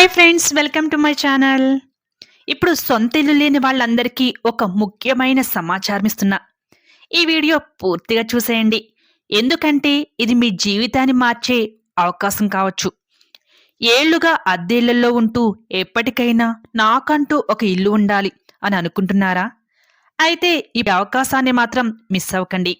Hi friends welcome to my channel ఇప్పుడు సొంత ఇల్లు లేని వాళ్ళందరికీ ఒక ముఖ్యమైన సమాచారం ఇస్తున్నా. ఈ వీడియో పూర్తిగా చూసేయండి. ఎందుకంటే ఇది మీ జీవితాన్ని మార్చే అవకాశం కావచ్చు. ఏళ్ళుగా అద్దె ఇళ్ళలో ఉంటూ ఎప్పటికైనా నాకంటూ ఒక ఇల్లు ఉండాలి అని అనుకుంటున్నారా? అయితే ఈ అవకాశాన్ని మాత్రం మిస్ అవ్వకండి.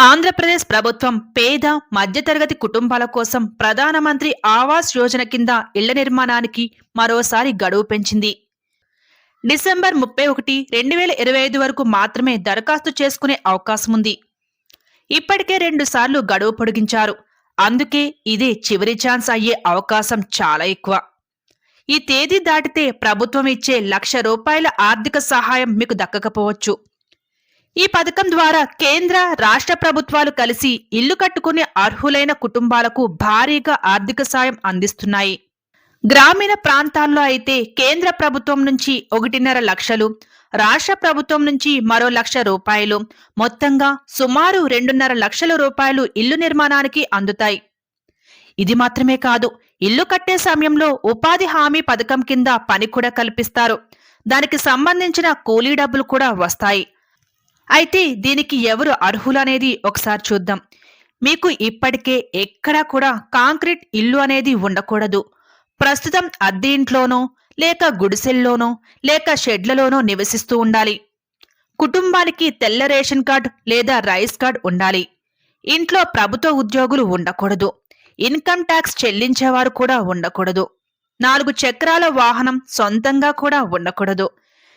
ఆంధ్రప్రదేశ్ ప్రభుత్వం పేద మధ్యతరగతి కుటుంబాల కోసం ప్రధానమంత్రి ఆవాస్ యోజన కింద ఇళ్ళ నిర్మాణానికి మరోసారి గడువు పెంచింది. డిసెంబర్ ముప్పై ఒకటి రెండు వేల ఇరవై ఐదు వరకు మాత్రమే దరఖాస్తు చేసుకునే అవకాశం ఉంది. ఇప్పటికే రెండు సార్లు గడువు పొడిగించారు. అందుకే ఇదే చివరి ఛాన్స్ అయ్యే అవకాశం చాలా ఎక్కువ. ఈ తేదీ దాటితే ప్రభుత్వం ఇచ్చే లక్ష రూపాయల ఆర్థిక సహాయం మీకు దక్కకపోవచ్చు. ఈ పథకం ద్వారా కేంద్ర రాష్ట్ర ప్రభుత్వాలు కలిసి ఇల్లు కట్టుకునే అర్హులైన కుటుంబాలకు భారీగా ఆర్థిక సాయం అందిస్తున్నాయి. గ్రామీణ ప్రాంతాల్లో అయితే కేంద్ర ప్రభుత్వం నుంచి ఒకటిన్నర లక్షలు రాష్ట్ర ప్రభుత్వం నుంచి మరో లక్ష రూపాయలు మొత్తంగా సుమారు రెండున్నర లక్షల రూపాయలు ఇల్లు నిర్మాణానికి అందుతాయి. ఇది మాత్రమే కాదు ఇల్లు కట్టే సమయంలో ఉపాధి హామీ పథకం కింద పని కూడా కల్పిస్తారు. దానికి సంబంధించిన కూలీ డబ్బులు కూడా వస్తాయి. అయితే దీనికి ఎవరు అర్హులనేది ఒకసారి చూద్దాం. మీకు ఇప్పటికే ఎక్కడా కూడా కాంక్రీట్ ఇల్లు అనేది ఉండకూడదు. ప్రస్తుతం అద్దె ఇంట్లోనో లేక గుడిసెల్లోనో లేక షెడ్లలోనో నివసిస్తూ ఉండాలి. కుటుంబానికి తెల్ల రేషన్ కార్డ్ లేదా రైస్ కార్డ్ ఉండాలి. ఇంట్లో ప్రభుత్వ ఉద్యోగులు ఉండకూడదు. ఇన్కమ్ ట్యాక్స్ చెల్లించేవారు కూడా ఉండకూడదు. నాలుగు చక్రాల వాహనం సొంతంగా కూడా ఉండకూడదు.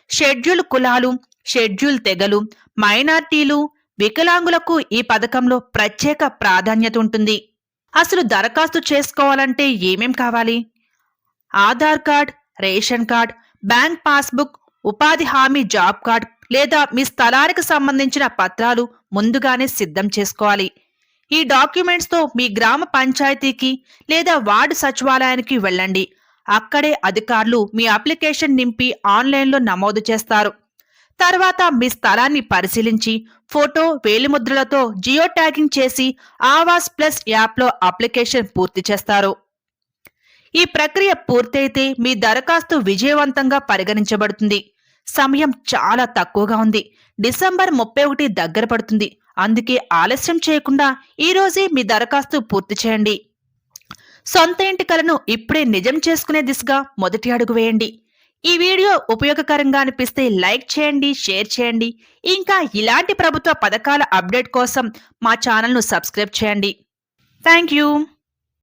షెడ్యూల్ కులాలు షెడ్యూల్ తెగలు మైనార్టీలు వికలాంగులకు ఈ పథకంలో ప్రత్యేక ప్రాధాన్యత ఉంటుంది. అసలు దరఖాస్తు చేసుకోవాలంటే ఏమేం కావాలి? Aadhaar card ration card bank passbook ఉపాధి హామీ జాబ్ కార్డ్ లేదా మీ స్థలానికి సంబంధించిన పత్రాలు ముందుగానే సిద్ధం చేసుకోవాలి. ఈ డాక్యుమెంట్స్తో మీ గ్రామ పంచాయతీకి లేదా వార్డు సచివాలయానికి వెళ్ళండి. అక్కడే అధికారులు మీ అప్లికేషన్ నింపి ఆన్లైన్లో నమోదు చేస్తారు. తర్వాత మీ స్థలాన్ని పరిశీలించి ఫోటో వేలిముద్రలతో జియో ట్యాగింగ్ చేసి ఆవాస్ ప్లస్ యాప్లో అప్లికేషన్ పూర్తి చేస్తారు. ఈ ప్రక్రియ పూర్తయితే మీ దరఖాస్తు విజయవంతంగా పరిగణించబడుతుంది. సమయం చాలా తక్కువగా ఉంది. డిసెంబర్ ముప్పై ఒకటి దగ్గర పడుతుంది. అందుకే ఆలస్యం చేయకుండా ఈరోజే మీ దరఖాస్తు పూర్తి చేయండి. సొంత ఇంటి కలను ఇప్పుడే నిజం చేసుకునే దిశగా మొదటి అడుగు వేయండి. ఈ వీడియో ఉపయోగకరంగా అనిపిస్తే లైక్ చేయండి షేర్ చేయండి. ఇంకా ఇలాంటి ప్రభుత్వ పథకాల అప్డేట్ కోసం మా ఛానల్ను సబ్స్క్రైబ్ చేయండి. Thank you.